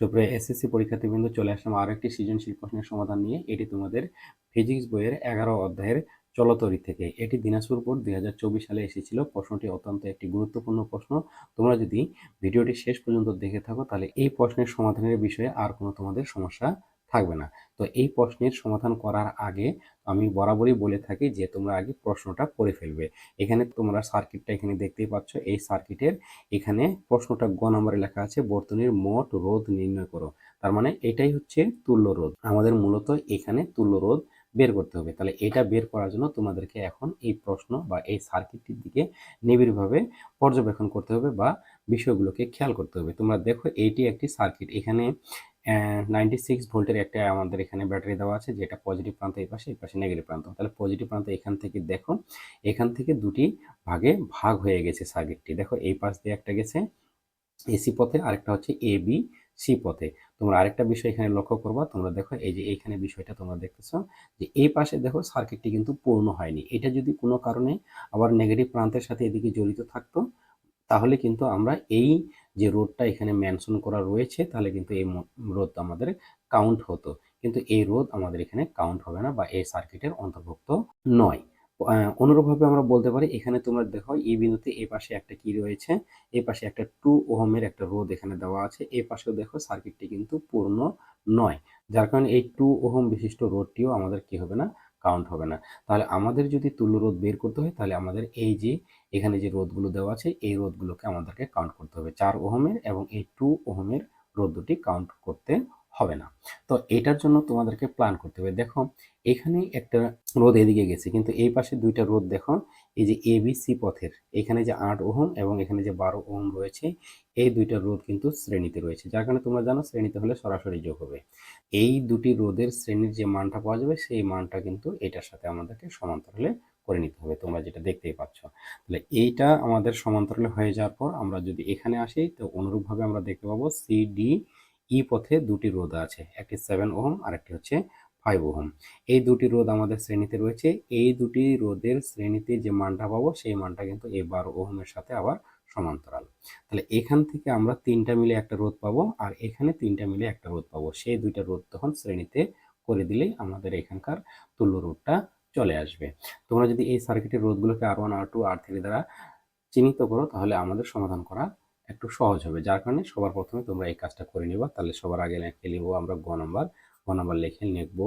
সুপ্রিয় এসএসসি পরীক্ষার্থীবৃন্দ, চলে আসলাম আরও একটি সৃজনশীল প্রশ্নের সমাধান নিয়ে। এটি তোমাদের ফিজিক্স বইয়ের এগারো অধ্যায়ের চলতরি থেকে। এটি দিনাজপুর বোর্ড দু হাজার চব্বিশ সালে এসেছিল। প্রশ্নটি অত্যন্ত একটি গুরুত্বপূর্ণ প্রশ্ন। তোমরা যদি ভিডিওটি শেষ পর্যন্ত দেখে থাকো, তাহলে এই প্রশ্নের সমাধানের বিষয়ে আর কোনো তোমাদের সমস্যা থাকবে না। তো এই প্রশ্নের সমাধান করার আগে আমি বরাবরই বলে থাকি যে, তোমরা আগে প্রশ্নটা করে ফেলবে। এখানে তোমরা সার্কিটটা এখানে দেখতেই পাচ্ছ। এই সার্কিটের এখানে প্রশ্নটা গ নম্বরে লেখা আছে, বর্তনীর মোট রোধ নির্ণয় করো। তার মানে এটাই হচ্ছে তুল্য রোধ। আমাদের মূলত এখানে তুল্য রোধ বের করতে হবে। তাহলে এটা বের করার জন্য তোমাদেরকে এখন এই প্রশ্ন বা এই সার্কিটটির দিকে নিবিড়ভাবে পর্যবেক্ষণ করতে হবে বা বিষয়গুলোকে খেয়াল করতে হবে। তোমরা দেখো এইটি একটি সার্কিট এখানে নাইনটি সিক্স ভোল্টের একটা আমাদের এখানে ব্যাটারি দেওয়া আছে, যেটা পজিটিভ প্রান্ত এই পাশে এই পাশে নেগেটিভ প্রান্ত। তাহলে পজিটিভ প্রান্ত এখান থেকে দেখো, এখান থেকে দুটি ভাগে ভাগ হয়ে গেছে সার্কিটটি দেখো এই পাশ দিয়ে একটা গেছে এসি পথে, আরেকটা হচ্ছে এ বি সি পথে। তোমরা আরেকটা বিষয় এখানে লক্ষ্য করবা, তোমরা দেখো এই যে এইখানে বিষয়টা তোমরা দেখতেছো, যে এই পাশে দেখো সার্কিটটি কিন্তু পূর্ণ হয়নি। এটা যদি কোনো কারণে আবার নেগেটিভ প্রান্তের সাথে এদিকে জড়িত থাকতো তাহলে কিন্তু আমরা এই যে রোডটা এখানে মেনশন করা রয়েছে, তাহলে কিন্তু এই রোদ আমাদের কাউন্ট হতো। কিন্তু এই রোদ আমাদের এখানে কাউন্ট হবে না বা এই সার্কিটের অন্তর্ভুক্ত নয়। অনুরূপভাবে আমরা বলতে পারি, এখানে তোমরা দেখো এই বিন্দুতে এই পাশে একটা কি রয়েছে? এই পাশে একটা টু ওহমের একটা রোদ এখানে দেওয়া আছে। এই পাশেও দেখো সার্কিটটি কিন্তু পূর্ণ নয়। যার কারণে এই টু ওহম বিশিষ্ট রোডটিও আমাদের কি হবে না? কাউন্ট হবে না। তাহলে আমাদের যদি তুল্য রোধ বের করতে হয়, তাহলে আমাদের এই যে, এখানে যে রোধগুলো দেওয়া আছে, এই রোধগুলোকে আমাদেরকে কাউন্ট করতে হবে। চার ওহমের এবং এই টু ওহমের রোদ দুটি কাউন্ট করতে হবে না। তো এটার জন্য তোমাদেরকে প্ল্যান করতে হবে। দেখো এখানে একটা রোদ এদিকে গেছে, কিন্তু এই পাশে দুইটা রোদ দেখো এই যে এ বি সি পথের, এখানে যে আট ওহম এবং এখানে যে বারো ওহম রয়েছে, এই দুইটা রোদ কিন্তু শ্রেণীতে রয়েছে। যার কারণে তোমরা জানো শ্রেণীতে হলে সরাসরি যোগ হবে। এই দুটি রোদের শ্রেণির যে মানটা পাওয়া যাবে, সেই মানটা কিন্তু এটার সাথে আমাদেরকে সমান্তরালে করে নিতে হবে। তোমরা যেটা দেখতেই পাচ্ছ। তাহলে এইটা আমাদের সমান্তরালে হয়ে যাওয়ার পর আমরা যদি এখানে আসি, তো অনুরূপভাবে আমরা দেখতে পাবো সি ডি ই পথে দুটি রোদ আছে। একটি সেভেন ওহম আর একটি হচ্ছে ফাইভ ওহম এই দুটি রোদ আমাদের শ্রেণীতে রয়েছে। এই দুটি রোদের শ্রেণীতে যে মানটা পাবো, সেই মানটা কিন্তু এই বারো ওহমের সাথে আবার সমান্তরাল। তাহলে এখান থেকে আমরা তিনটা মিলে একটা রোদ পাবো আর এখানে তিনটা মিলে একটা রোদ পাবো। সেই দুইটা রোদ তখন শ্রেণীতে করে দিলেই আমাদের এখানকার তুল্য রোধটা চলে আসবে। তোমরা যদি এই সার্কিটের রোদগুলোকে R one R two R three দ্বারা চিহ্নিত করো, তাহলে আমাদের সমাধান করা একটু সহজ হবে। যার কারণে সবার প্রথমে তোমরা এই কাজটা করে নিবা। তাহলে সবার আগে লিখে নিব আমরা গ নাম্বার গ নাম্বার লিখে লিখব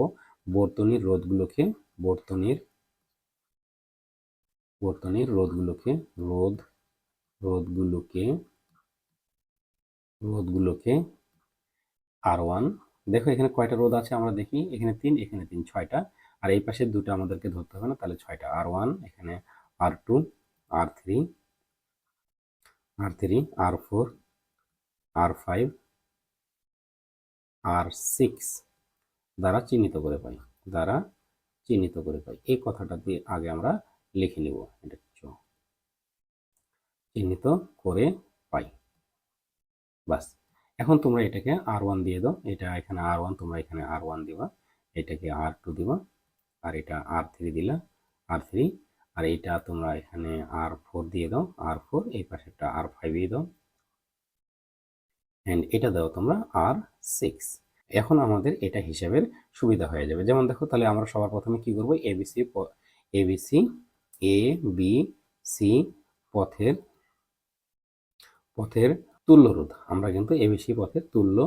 বর্তনীর রোধগুলোকে বর্তনীর বর্তনীর রোধগুলোকে রোধ, রোধগুলোকে রোধগুলোকে আর ওয়ান দেখো এখানে কয়টা রোদ আছে আমরা দেখি, এখানে তিন এখানে তিন, ছয়টা। আর এই পাশে দুটো আমাদেরকে ধরতে হবে না, তাহলে ছয়টা। আর ওয়ান এখানে R two R three R three R four R five R six দ্বারা চিহ্নিত করে পাই, দ্বারা চিহ্নিত করে পাই। এই কথাটা দিয়ে আগে আমরা লিখে নিব, এটা চিহ্নিত করে পাই। বাস, এখন তোমরা এটাকে আর ওয়ান দিয়ে দাও, এটা এখানে আর ওয়ান তোমরা এখানে আর ওয়ান দিবা, এটাকে আর টু দিবা, আর এটা আর থ্রি দিলা আর থ্রি আর এইটা তোমরা এখানে আর ফোর দিয়ে দাও আর ফোর এই পাশে একটা আর ফাইভ দিয়ে দাও অ্যান্ড এটা দাও তোমরা আর সিক্স এখন আমাদের এটা হিসাবের সুবিধা হয়ে যাবে। যেমন দেখো, তাহলে আমরা সবার প্রথমে কি করব? ABC ABC A B C পথের পথের তুল্য রোধ আমরা কিন্তু এবিসি পথের তুল্য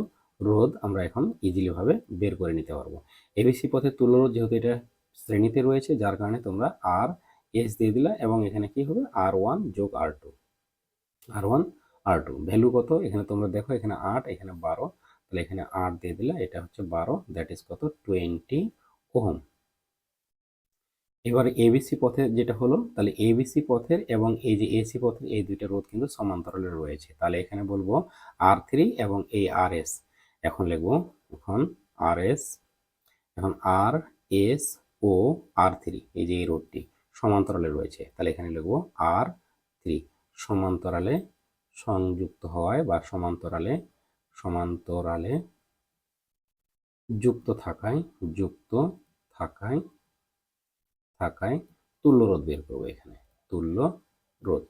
রোধ আমরা এখন ইজিলি ভাবে বের করে নিতে পারব। এবিসি পথের তুল্য রোধ যেহেতু এটা শ্রেণীতে রয়েছে, যার কারণে তোমরা আর এস দিয়ে দিলা এবং এখানে কি হবে? আর ওয়ান যোগ R two R one R two value কত? এখানে তোমরা দেখো, এখানে আট, এখানে বারো। তাহলে এখানে আট দিয়ে দিলা এটা হচ্ছে বারো দ্যাট ইজ কত? Twenty ohm. এবার এবিসি পথের যেটা হলো, তাহলে এবিসি পথের এবং এই যে এসি পথের এই দুইটা রোধ কিন্তু সমান্তরালে রয়েছে। তাহলে এখানে বলব আর থ্রি এবং এই আর এস এখন লিখব এখন আর এস এখন আর এস ও আর থ্রি এই যে এই রোডটি সমান্তরালে রয়েছে। তাহলে এখানে লিখব আর থ্রি সমান্তরালে সংযুক্ত হওয়ায় বা সমান্তরালে সমান্তরালে যুক্ত থাকায় যুক্ত থাকায় থাকায় তুল্য রোধ বের করব এখানে, তুল্য রোধ।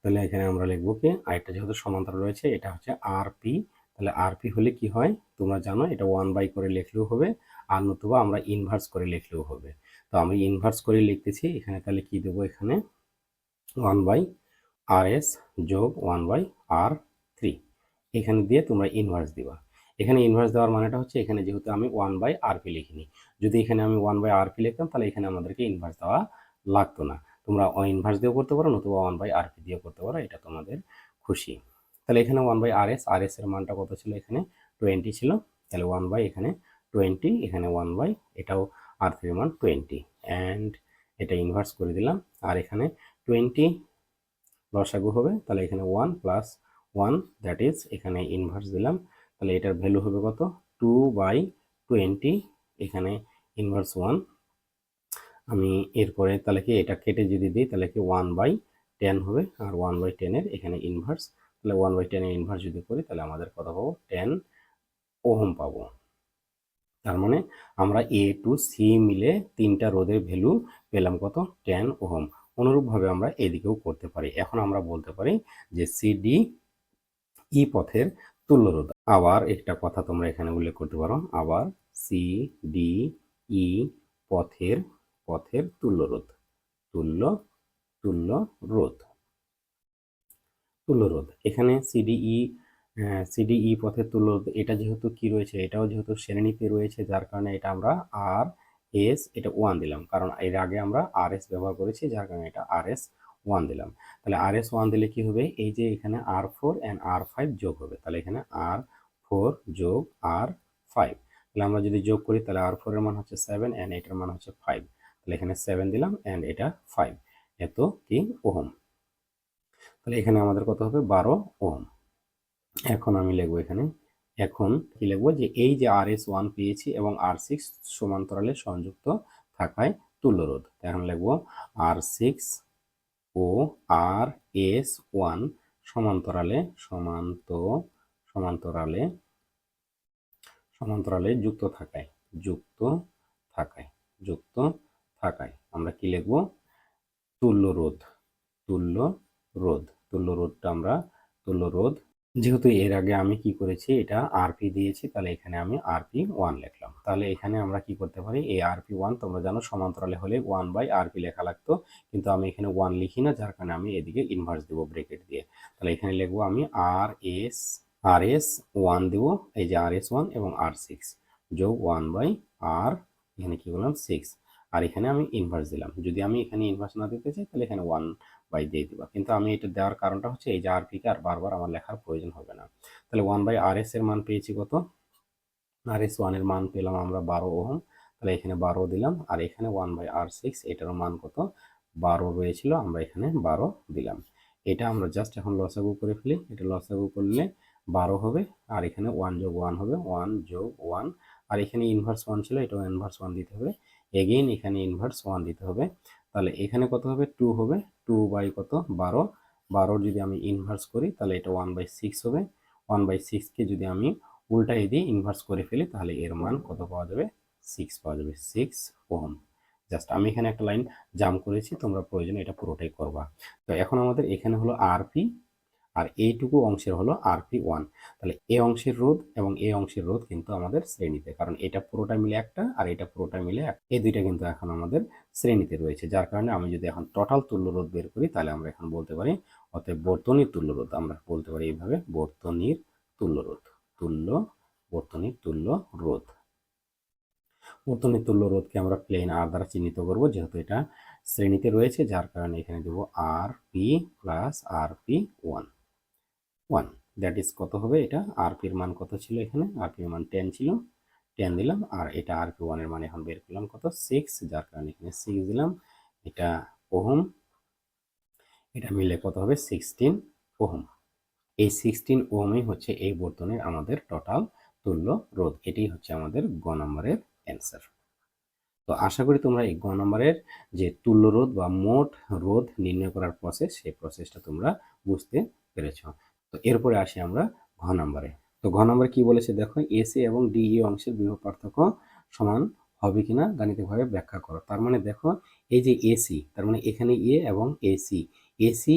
তাহলে এখানে আমরা লিখব কি, আরেকটা যেহেতু সমান্তরাল রয়েছে, এটা হচ্ছে আর পি তাহলে আর পি হলে কি হয়, তোমরা জানো, এটা ওয়ান বাই করে লিখলেও হবে, আর নতুবা আমরা ইনভার্স করে লিখলেও হবে। তো আমি ইনভার্স করে লিখতেছি, এখানে তাহলে কি দেবো এখানে? ওয়ান বাই আর এস যোগ ওয়ান বাই আর থ্রি এখানে দিয়ে তোমরা ইনভার্স দিবা। এখানে ইনভার্স দেওয়ার মানেটা হচ্ছে এখানে যেহেতু আমি ওয়ান বাই আর পি লিখিনি। যদি এখানে আমি ওয়ান বাই আর পি লিখতাম, তাহলে এখানে আমাদেরকে ইনভার্স দেওয়া লাগতো না। তোমরা ইনভার্স দিয়েও করতে পারো, নতুবা ওয়ান বাই আর পি দিয়েও করতে পারো, এটা তোমাদের খুশি। তাহলে এখানে one by R S R S এর মানটা কত ছিল এখানে? টোয়েন্টি ছিল। তাহলে ওয়ান বাই এখানে টোয়েন্টি এখানে ওয়ান বাই এটাও আর থ্রির মান টোয়েন্টি অ্যান্ড এটা ইনভার্স করে দিলাম। আর এখানে টোয়েন্টি লসাগু হবে, তাহলে এখানে one plus one that is এখানে ইনভার্স দিলাম, তাহলে এটার ভ্যালু হবে কত? টু বাই টোয়েন্টি এখানে ইনভার্স ওয়ান আমি এরপরে তাহলে কি এটা কেটে যদি দিই, তাহলে কি ওয়ান বাই টেন হবে, আর ওয়ান বাই টেনের এখানে ইনভার্স তাহলে ওয়ান বাই টেনের ইনভার্স যদি করি, তাহলে আমাদের কত পাবো? টেন ওহম পাবো। তার মানে আমরা এ টু সি মিলে তিনটা রোদের ভ্যালু পেলাম কত? Ten ohm. অনুরূপভাবে আমরা এদিকেও করতে পারি। এখন আমরা বলতে পারি যে সিডি ই পথের তুল্য রোধ আবার একটা কথা তোমরা এখানে উল্লেখ করতে পারো। আবার সি ডি ই পথের পথের তুল্য রোধ তুল্য তুল্য রোধ তুল্য রোধ এখানে সিডিই সিডিই পথের তুল্য এটা যেহেতু কি রয়েছে? এটাও যেহেতু শ্রেণীতে রয়েছে, যার কারণে এটা আমরা আর এস এটা ওয়ান দিলাম। কারণ এর আগে আমরা আর এস ব্যবহার করেছি, যার কারণে এটা আর এস ওয়ান দিলাম। তাহলে আর এস ওয়ান দিলে কি হবে? এই যে এখানে R four and R five যোগ হবে। তাহলে এখানে আর ফোর যোগ আর ফাইভ তাহলে আমরা যদি যোগ করি, তাহলে আর ফোরের মান হচ্ছে সেভেন অ্যান্ড এটার মান হচ্ছে ফাইভ তাহলে এখানে সেভেন দিলাম অ্যান্ড এটা ফাইভ এত কি ওহম? তাহলে এখানে আমাদের কত হবে? বারো ওহম। এখন আমি লিখব এখানে এখন কি লিখব যে এই যে আর এস ওয়ান পেয়েছি এবং আর সিক্স সমান্তরালে সংযুক্ত থাকায় তুল্য রোধ এখন লিখব আর সিক্স ও আর এস ওয়ান সমান্তরালে সমান্ত, সমান্তরালে সমান্তরালে যুক্ত থাকায় যুক্ত থাকায় যুক্ত থাকায়। আমরা কি লিখব? তুল্য রোধ তুল্য রোধ তুল্য রোধটা আমরা তুল্য রোধ যেহেতু এর আগে আমি কি করেছি, এটা আরপি দিয়েছি, তাহলে এখানে আমি আরপি ওয়ান লিখলাম। তাহলে এখানে আমরা কি করতে পারি, এই আরপি ওয়ান তোমরা জানো সমান্তরালে হলে ওয়ান বাই আরপি লেখা লাগতো, কিন্তু আমি এখানে ওয়ান লিখি না, যার কারণে আমি এদিকে ইনভার্স দেবো ব্রেকেট দিয়ে। তাহলে এখানে লিখব আমি R S R S one দেবো, এই যে আর এস ওয়ান এবং আর সিক্স যোগ ওয়ান বাই আর এখানে কি বললাম সিক্স আর এখানে আমি ইনভার্স দিলাম। যদি আমি এখানে ইনভার্স না দিতে চাই, তাহলে এখানে ওয়ান বাই দিয়ে দিবা। কিন্তু আমি এটা দেওয়ার কারণটা হচ্ছে এই যে আর পিকে আর বারবার আমার লেখার প্রয়োজন হবে না। তাহলে ওয়ান বাই আর এস এর মান পেয়েছি কত? আর এস ওয়ানের মান পেলাম আমরা বারো ওহম। তাহলে এখানে বারো দিলাম। আর এখানে ওয়ান বাই আর সিক্স এটারও মান কত? বারো রয়েছিল, আমরা এখানে বারো দিলাম। এটা আমরা জাস্ট এখন লসাগু করে ফেলি। এটা লসাগু করলে বারো হবে। আর এখানে ওয়ান যোগ ওয়ান হবে। ওয়ান যোগ ওয়ান আর এখানে ইনভার্স ওয়ান ছিল, এটাও ইনভার্স ওয়ান দিতে হবে। এগেইন এখানে ইনভার্স ওয়ান দিতে হবে। তাহলে এখানে কত হবে? টু হবে। টু বাই কত? বারো। বারো যদি আমি ইনভার্স করি, তাহলে এটা ওয়ান বাই সিক্স হবে। ওয়ান বাই সিক্সকে যদি আমি উল্টাই দিয়ে ইনভার্স করে ফেলি, তাহলে এর মান কত পাওয়া যাবে? সিক্স পাওয়া যাবে। সিক্স ওহম জাস্ট আমি এখানে একটা লাইন জাম করেছি, তোমরা প্রয়োজনে এটা পুরোটাই করবা। তো এখন আমাদের এখানে হলো আরপি আর এইটুকু অংশের হলো আরপি ওয়ান তাহলে এ অংশের রোধ এবং এ অংশের রোধ কিন্তু আমাদের শ্রেণীতে, কারণ এটা পুরোটা মিলে একটা আর এটা পুরোটা মিলে এই দুইটা কিন্তু এখন আমাদের শ্রেণীতে রয়েছে, যার কারণে আমি যদি এখন টোটাল তুল্য রোধ বের করি, তাহলে আমরা এখন বলতে পারি অতএব বর্তনীর তুল্য রোধ, আমরা বলতে পারি এইভাবে বর্তনীর তুল্য রোধ, তুল্য, বর্তনীর তুল্য রোধ। বর্তনীর তুল্য রোধকে আমরা প্লেন আর দ্বারা চিহ্নিত করব, যেহেতু এটা শ্রেণীতে রয়েছে, যার কারণে এখানে দেবো R P plus R P one one that is কত হবে এটা? আরপির মান কত ছিল এখানে? আরপির মান টেন ছিল। টেন দিলাম। আর এটা আরপি ওয়ানের মান এখন বের করলাম কত? সিক্স যার কারণে এখানে সিক্স দিলাম। এটা ওহম। এটা মিলে কত হবে? Sixteen ohm. এই সিক্সটিন ওহমই হচ্ছে এই বর্তনের আমাদের টোটাল তুল্য রোধ। এটি হচ্ছে আমাদের গ নম্বরের অ্যান্সার তো আশা করি তোমরা এই গ নম্বরের যে তুল্য রোধ বা মোট রোধ নির্ণয় করার প্রসেস সেই প্রসেসটা তোমরা বুঝতে পেরেছ। তো এরপরে আসি আমরা ঘ নম্বরে। তো ঘ নম্বরে কি বলেছে? দেখো, এসি এবং ডিই অংশের বিভব পার্থক্য সমান হবে কিনা গাণিতিকভাবে ব্যাখ্যা করো। তার মানে দেখো, এই যে এসি তার মানে এখানে এ এবং এসি এসি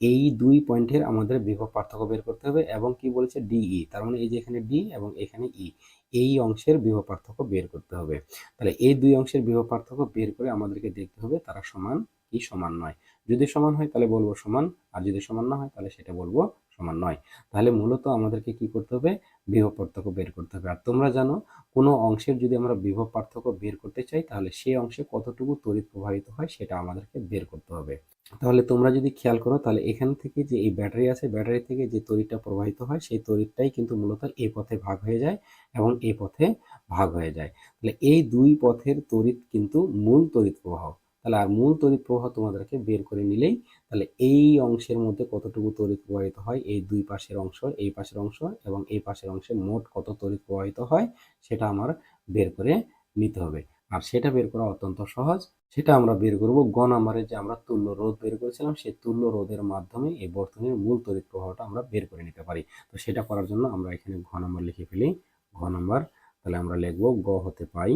এই দুই পয়েন্টের আমাদের বিভব পার্থক্য বের করতে হবে এবং কি বলেছে? ডিই তার মানে এই যে এখানে ডি এবং এখানে ই, এই অংশের বিভব পার্থক্য বের করতে হবে। তাহলে এই দুই অংশের বিভব পার্থক্য বের করে আমাদেরকে দেখতে হবে তারা সমান কি সমান নয়। যদি সমান হয় তাহলে বলব সমান, আর যদি সমান না হয় তাহলে সেটা বলব সমান নয়। তাহলে মূলত আমাদেরকে কি করতে হবে? বিভব পার্থক্য বের করতে হবে। আর তোমরা জানো, কোনো অংশের যদি আমরা বিভব পার্থক্য বের করতে চাই, তাহলে সেই অংশে কতটুকু তড়িৎ প্রবাহিত হয় সেটা আমাদেরকে বের করতে হবে। তাহলে তোমরা যদি খেয়াল করো, তাহলে এখান থেকে যে এই ব্যাটারি আছে, ব্যাটারি থেকে যে তড়িৎটা প্রবাহিত হয়, সেই তড়িৎটাই কিন্তু মূলত এই পথে ভাগ হয়ে যায় এবং এই পথে ভাগ হয়ে যায়। তাহলে এই দুই পথের তড়িৎ কিন্তু মূল তড়িৎ প্রবাহ তাহলে আর মূল তড়িৎ প্রবাহ তোমাদেরকে বের করে নিলেই তাহলে এই অংশের মধ্যে কতটুকু তড়িৎ প্রবাহিত হয়? এই দুই পাশের অংশ, এই পাশের অংশ এবং এই পাশের অংশে মোট কত তড়িৎ প্রবাহিত হয় সেটা আমার বের করে নিতে হবে। আর সেটা বের করা অত্যন্ত সহজ। সেটা আমরা বের করব গ নাম্বারে যে আমরা তুল্য রোধ বের করেছিলাম, সেই তুল্য রোধের মাধ্যমে এই বর্তনীর মূল তড়িৎ প্রবাহটা আমরা বের করে নিতে পারি। তো সেটা করার জন্য আমরা এখানে ঘ নাম্বার লিখে ফেলি। ঘ নাম্বার, তাহলে আমরা লিখব গ হতে পাই।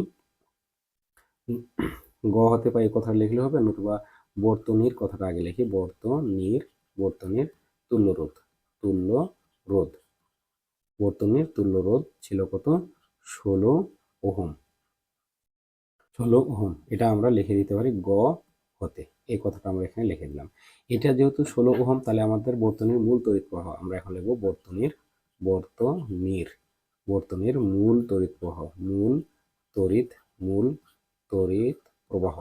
গ হতে পাই কথা লিখলে হবে, নতুবা বর্তনীর কথাটা আগে লিখি, বর্তনীর বর্তনীর তুল্য রোধ তুল্য রোধ বর্তনীর তুল্য রোধ ছিল কত? ষোলো ওহম। ষোলো ওহম, এটা আমরা লিখে দিতে পারি গ হতে। এই কথাটা আমরা এখানে লিখে দিলাম। এটা যেহেতু ষোলো ওহম, তাহলে আমাদের বর্তনীর মূল তড়িৎ প্রবাহ আমরা এখন লিখব বর্তনীর বর্তনীর বর্তনীর মূল তড়িৎ প্রবাহ মূল তড়িৎ মূল তড়িৎ প্রবাহ।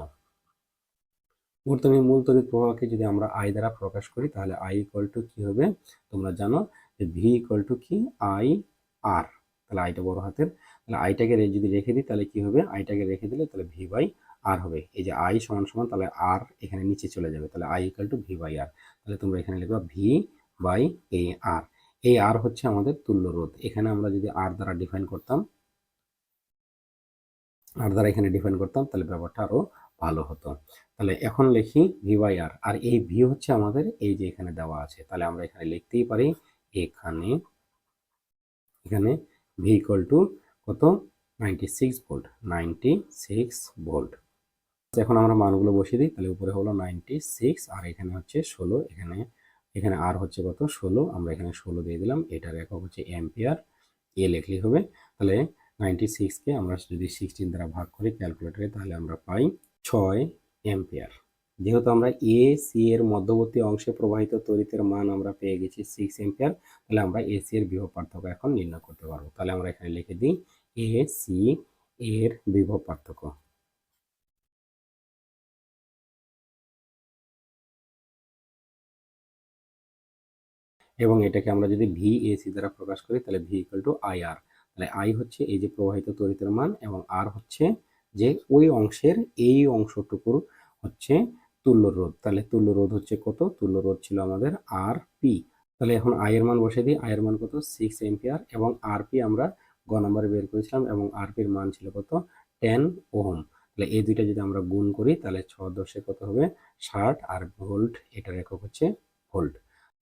বর্তনীর মূল তড়িৎ প্রবাহকে যদি আমরা আই দ্বারা প্রকাশ করি, তাহলে আই ইকুয়াল টু কি হবে? তোমরা জানো যে ভি ইকুয়াল টু কি? আই আর তাহলে আইটা বড় হাতের। তাহলে আইটাকে যদি রেখে দিই, তাহলে কি হবে? আইটাকে রেখে দিলে তাহলে ভি বাই আর হবে। এই যে আই সমান সমান, তাহলে আর এখানে নিচে চলে যাবে। তাহলে I equal to V by R তাহলে তোমরা এখানে লিখবা ভি বাই এ আর এই আর হচ্ছে আমাদের তুল্য রোধ। এখানে আমরা যদি আর দ্বারা ডিফাইন করতাম আর দ্বারা এখানে ডিফাইন করতাম, তাহলে ব্যাপারটা আরও ভালো হতো। তাহলে এখন লিখি ভি বাই আর আর এই ভি হচ্ছে আমাদের এই যে এখানে দেওয়া আছে। তাহলে আমরা এখানে লিখতেই পারি এখানে এখানে ভি ইকুয়াল টু কত? Ninety six volt ninety six volt এখন আমরা মানগুলো বসিয়ে দিই, তাহলে উপরে হলো নাইনটি সিক্স আর এখানে হচ্ছে ষোলো, এখানে এখানে আর হচ্ছে কত? ষোলো, আমরা এখানে ষোলো দিয়ে দিলাম, এটার একক হচ্ছে এম্পিয়ার এ লিখলেই হবে। তাহলে নাইনটি সিক্সকে আমরা যদি সিক্সটিন দ্বারা ভাগ করি ক্যালকুলেটারে তাহলে আমরা পাই ছয় এম্পিয়ার যেহেতু আমরা এ সি এর মধ্যবর্তী অংশে প্রবাহিত তড়িতের মান আমরা পেয়ে গেছি সিক্স এম্পিয়ার তাহলে আমরা এ সি এর বিভব পার্থক্য এখন নির্ণয় করতে পারব। তাহলে আমরা এখানে লিখে দিই এ সি এর বিভব পার্থক্য। এবং এটাকে আমরা যদি ভি এ সি দ্বারা প্রকাশ করি, তাহলে V equal to I R তাহলে আই হচ্ছে এই যে প্রবাহিত তড়িতের মান এবং আর হচ্ছে যে ওই অংশের এই অংশটুকুর হচ্ছে তুল্য রোধ। তাহলে তুল্য রোধ হচ্ছে কত? তুল্য রোধ ছিল আমাদের আর পি তাহলে এখন আয়ের মান বসে দিই। আয়ের মান কত? সিক্স এম্পিয়ার এবং আর পি আমরা গ নম্বরে বের করেছিলাম এবং আর পির মান ছিল কত? Ten ohm. তাহলে এই দুইটা যদি আমরা গুণ করি, তাহলে ছ দশে কত হবে? ষাট আর ভোল্ট এটার একক হচ্ছে ভোল্ট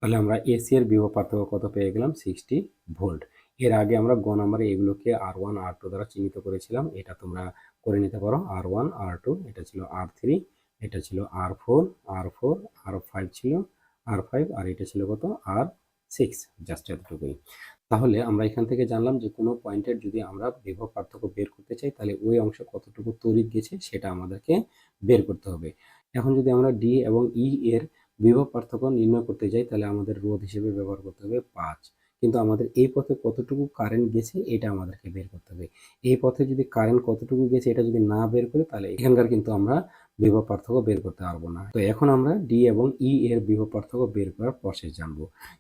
তাহলে আমরা এসি এর বিভব পার্থক্য কত পেয়ে গেলাম? সিক্সটি ভোল্ট এর আগে আমরা গ নম্বরে এগুলোকে আর ওয়ান আর টু দ্বারা চিহ্নিত করেছিলাম। এটা তোমরা করে নিতে পারো। আর ওয়ান আর টু এটা ছিল আর থ্রি এটা ছিল R four R four R five ছিল আর ফাইভ আর এটা ছিল কত? আর সিক্স জাস্ট এতটুকুই। তাহলে আমরা এখান থেকে জানলাম যে কোনো পয়েন্টের যদি আমরা বিভব পার্থক্য বের করতে চাই, তাহলে ওই অংশ কতটুকু তড়িৎ গেছে সেটা আমাদেরকে বের করতে হবে। এখন যদি আমরা ডি এবং ই এর বিভব পার্থক্য নির্ণয় করতে যাই, তাহলে আমাদের রোধ হিসেবে ব্যবহার করতে হবে পাঁচ। কিন্তু আমাদের এই পথে কতটুকু কারেন্ট গেছে, এটা আমাদেরকে বের করতে হবে। এই পথে যদি কারেন্ট কতটুকু গেছে, এটা যদি না বের করে, তাহলে এখানকার কিন্তু আমরা বিভব পার্থক্য বের করতে পারব না। তো এখন আমরা ডি এবং ই এর বিভব পার্থক্য বের করার প্রসেস জানব।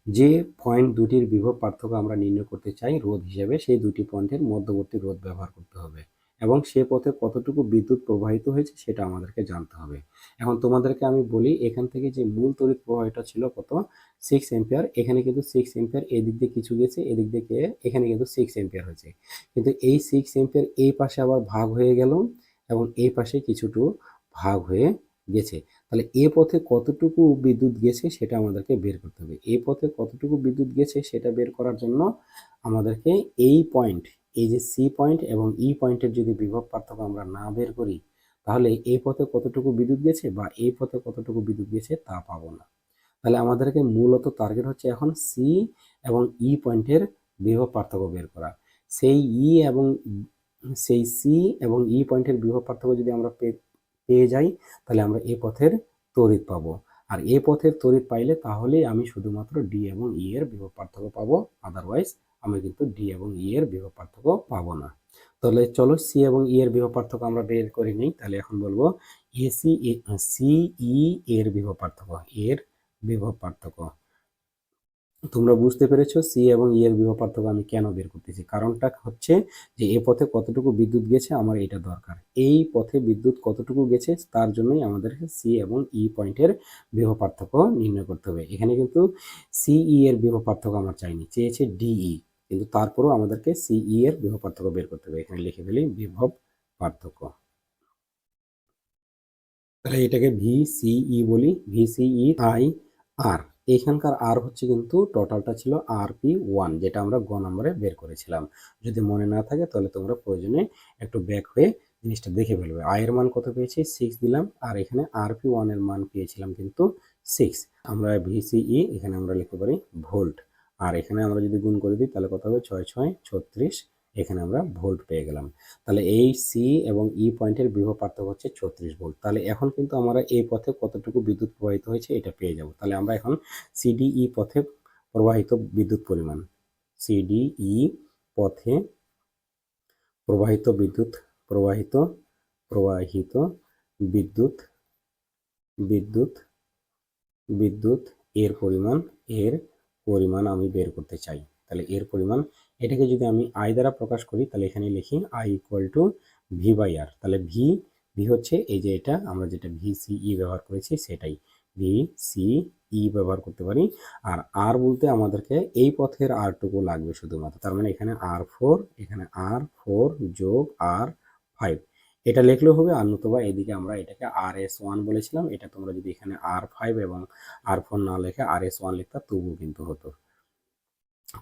যে পয়েন্ট দুটির বিভব পার্থক্য আমরা নির্ণয় করতে চাই রোধ হিসেবে, সেই দুটি পয়েন্টের মধ্যবর্তী রোধ ব্যবহার করতে হবে। এবং সে পথে কতটুকু বিদ্যুৎ প্রবাহিত হয়েছে সেটা আমাদেরকে জানতে হবে। এখন তোমাদেরকে আমি বলি, এখান থেকে যে মূল তড়িৎ প্রবাহটা ছিল কত সিক্স এম্পিয়ার এখানে কিন্তু সিক্স এম্পিয়ার এদিক দিয়ে কিছু গেছে, এদিক দিয়ে এখানে কিন্তু সিক্স এম্পিয়ার হয়েছে। কিন্তু এই সিক্স এম্পিয়ার এই পাশে আবার ভাগ হয়ে গেল এবং এই পাশে কিছুটু ভাগ হয়ে গেছে। তাহলে এ পথে কতটুকু বিদ্যুৎ গেছে সেটা আমাদেরকে বের করতে হবে। এ পথে কতটুকু বিদ্যুৎ গেছে সেটা বের করার জন্য আমাদেরকে এই পয়েন্ট এই যে সি পয়েন্ট এবং ই পয়েন্টের যদি বিভব পার্থক্য আমরা না বের করি, তাহলে এই পথে কতটুকু বিদ্যুৎ গেছে বা এই পথে কতটুকু বিদ্যুৎ গেছে তা পাবো না। তাহলে আমাদেরকে মূলত টার্গেট হচ্ছে এখন সি এবং ই পয়েন্টের বিভব পার্থক্য বের করা। সেই ই এবং সেই সি এবং ই পয়েন্টের বিভব পার্থক্য যদি আমরা পেয়ে যাই, তাহলে আমরা এ পথের তড়িৎ পাবো। আর এ পথের তড়িৎ পাইলে তাহলেই আমি শুধুমাত্র ডি এবং ই এর বিভব পার্থক্য পাবো আদারওয়াইজ আমি কিন্তু ডি এবং ই এর বিভব পার্থক্য পাবো না। তাহলে চলো সি এবং ই এর বিভব পার্থক্য আমরা বের করে নিই। তাহলে এখন বলব এসি সি ই এর বিভব পার্থক্য এর বিভব পার্থক্য। তোমরা বুঝতে পেরেছ সি এবং ই এর বিভব পার্থক্য আমি কেন বের করতেছি? কারণটা হচ্ছে যে এ পথে কতটুকু বিদ্যুৎ গেছে আমার এটা দরকার। এই পথে বিদ্যুৎ কতটুকু গেছে তার জন্যই আমাদেরকে সি এবং ই পয়েন্টের বিভব পার্থক্য নির্ণয় করতে হবে। এখানে কিন্তু সিই এর বিভব পার্থক্য আমার চাইনি, চেয়েছে ডিই কিন্তু তারপরেও আমাদেরকে সিই এর বিভব পার্থক্য বের করতে হবে। এখানে লিখে ফেলি বিভব পার্থক্য। তাহলে এটাকে ভি সিই বলি। ভি সিই আই আর এইখানকার আর হচ্ছে কিন্তু টোটালটা ছিল আর পি ওয়ান যেটা আমরা গ নম্বরে বের করেছিলাম। যদি মনে না থাকে তাহলে তোমরা প্রয়োজনে একটু ব্যাক হয়ে জিনিসটা দেখে ফেলবে। আয়ের মান কত পেয়েছি? সিক্স দিলাম। আর এখানে আর পি ওয়ানের মান পেয়েছিলাম কিন্তু সিক্স আমরা ভিসিই এখানে আমরা লিখতে পারি ভোল্ট আর এখানে আমরা যদি গুণ করে দিই, তাহলে কত হবে? ছয় ছয়, ছত্রিশ। এখানে আমরা ভোল্ট পেয়ে গেলাম। তাহলে এই সি এবং ই পয়েন্টের বিভব পার্থক্য হচ্ছে ছত্রিশ ভোল্ট। তাহলে এখন কিন্তু আমরা এই পথে কতটুকু বিদ্যুৎ প্রবাহিত হয়েছে এটা পেয়ে যাব। তাহলে আমরা এখন সিডিই পথে প্রবাহিত বিদ্যুৎ পরিমাণ সিডিই পথে প্রবাহিত বিদ্যুৎ, প্রবাহিত প্রবাহিত বিদ্যুৎ বিদ্যুৎ বিদ্যুৎ, এর পরিমাণ, এর পরিমাণ আমি বের করতে চাই। তাহলে এর পরিমাণ এটাকে যদি আমি আই দ্বারা প্রকাশ করি, তাহলে এখানে লিখি I equal to V by R তাহলে ভি ভি হচ্ছে এই যে এটা, আমরা যেটা ভি সি ই ব্যবহার করেছি সেটাই। ভি সি ই ব্যবহার করতে পারি। আর আর বলতে আমাদেরকে এই পথের আরটুকু লাগবে শুধুমাত্র। তার মানে এখানে আর ফোর এখানে আর ফোর যোগ আর ফাইভ এটা লিখলেও হবে আর নতুবা এদিকে আমরা এটাকে আর এস ওয়ান বলেছিলাম। এটা তোমরা যদি এখানে আর ফাইভ এবং আর ফোর না লেখে আর এস ওয়ান লিখতা তবুও কিন্তু হতো।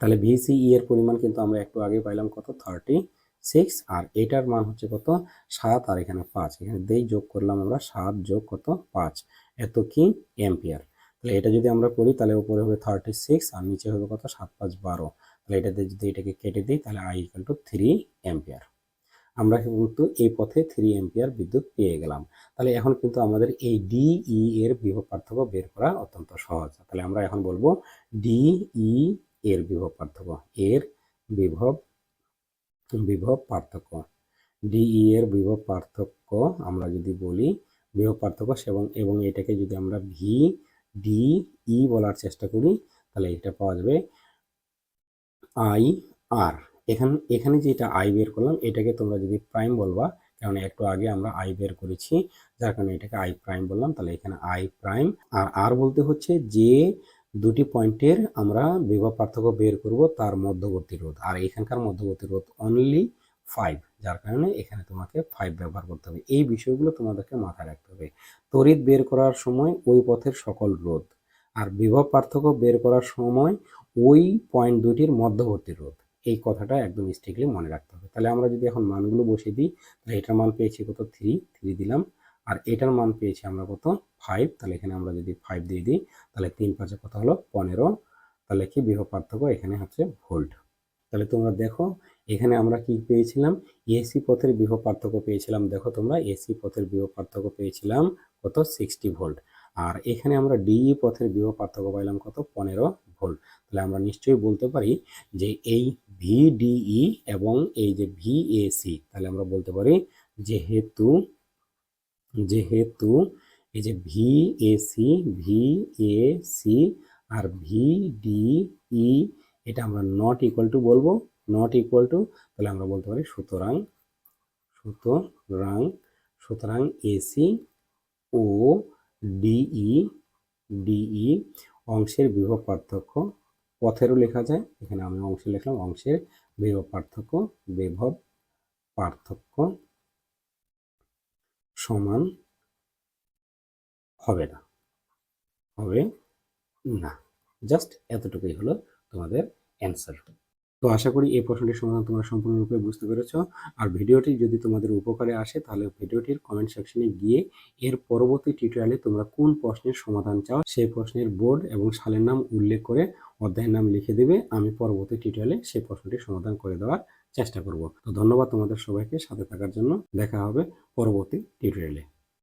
তাহলে ভিসিই এর পরিমাণ কিন্তু আমরা একটু আগে পাইলাম কত? থার্টি সিক্স আর এটার মান হচ্ছে কত? সাত আর এখানে পাঁচ। এখানে দেই যোগ করলাম আমরা, সাত যোগ কত? পাঁচ। এত কি? এম্পিয়ার তাহলে এটা যদি আমরা করি, তাহলে উপরে হবে থার্টি সিক্স আর নিচে হবে কত? সাত পাঁচ বারো। তাহলে এটাতে যদি এটাকে কেটে দিই, তাহলে I equal to three ampere আমরা কিন্তু এই পথে থ্রি এম্পিয়ার বিদ্যুৎ পেয়ে গেলাম। তাহলে এখন কিন্তু আমাদের এই ডিই এর বিভব পার্থক্য বের করা অত্যন্ত সহজ। তাহলে আমরা এখন বলব ডিই এর বিভব পার্থক্য, এর বিভব বিভব পার্থক্য। ডিই এর বিভব পার্থক্য আমরা যদি বলি, বিভব পার্থক্য এবং এবং এটাকে যদি আমরা ভি ডি ই বলার চেষ্টা করি, তাহলে এটা পাওয়া যাবে আই আর এখানে এখানে যেটা আই বের করলাম, এটাকে তোমরা যদি প্রাইম বলবা, কারণ একটু আগে আমরা আই বের করেছি, যার কারণে এটাকে আই প্রাইম বললাম, তাহলে এখানে আই প্রাইম আর আর বলতে হচ্ছে যে দুটি পয়েন্টের আমরা বিভব পার্থক্য বের করব তার মধ্যবর্তী রোধ, আর এখানকার মধ্যবর্তী রোধ অনলি ফাইভ যার কারণে এখানে তোমাকে ফাইভ ব্যবহার করতে হবে। এই বিষয়গুলো তোমাদেরকে মাথায় রাখতে হবে। তড়িৎ বের করার সময় ওই পথের সকল রোধ, আর বিভব পার্থক্য বের করার সময় ওই পয়েন্ট দুটির মধ্যবর্তী রোধ। এই কথাটা একদম স্ট্রিক্টলি মনে রাখতে হবে। তাহলে আমরা যদি এখন মানগুলো বসিয়ে দিই, তাহলে এটার মান পেয়েছি কত? থ্রি থ্রি দিলাম। আর এটার মান পেয়েছি আমরা কত? ফাইভ তাহলে এখানে আমরা যদি ফাইভ দিয়ে দিই, তাহলে তিন পাঁচে কত হলো? পনেরো। তাহলে কি বিভব পার্থক্য? এখানে হচ্ছে ভোল্ট তাহলে তোমরা দেখো, এখানে আমরা কি পেয়েছিলাম? এসি পথের বিভব পার্থক্য পেয়েছিলাম। দেখো তোমরা এসি পথের বিভব পার্থক্য পেয়েছিলাম কত? সিক্সটি ভোল্ট আর এখানে আমরা ডিই পথের বিভব পার্থক্য পাইলাম কত? পনেরো ভোল্ট। তাহলে আমরা নিশ্চয়ই বলতে পারি যে এই ভিডিই এবং এই যে ভিএসি তাহলে আমরা বলতে পারি যেহেতু যেহেতু এই যে ভিএসি ভিএসি আর ভিডিই এটা আমরা নট ইকুয়াল টু বলব। নট ইকুয়াল টু তাহলে আমরা বলতে পারি সুতরাং সুতরাং সুতরাং এসি ও ডিই ডিই অংশের বিভব পার্থক্য। পথেরও লেখা যায়, এখানে আমি অংশে লিখলাম অংশের বিভব পার্থক্য বিভব পার্থক্য সমান হবে না হবে না। জাস্ট এতটুকুই হলো তোমাদের অ্যান্সার তো আশা করি এই প্রশ্নটির সমাধান তোমরা সম্পূর্ণরূপে বুঝতে পেরেছ। আর ভিডিওটি যদি তোমাদের উপকারে আসে, তাহলে ভিডিওটির কমেন্ট সেকশনে গিয়ে এর পরবর্তী টিউটোরিয়ালে তোমরা কোন প্রশ্নের সমাধান চাও, সেই প্রশ্নের বোর্ড এবং সালের নাম উল্লেখ করে অধ্যায়ের নাম লিখে দেবে। আমি পরবর্তী টিউটোরিয়ালে সেই প্রশ্নটির সমাধান করে দেওয়ার চেষ্টা করব। তো ধন্যবাদ তোমাদের সবাইকে সাথে থাকার জন্য। দেখা হবে পরবর্তী টিউটোরিয়ালে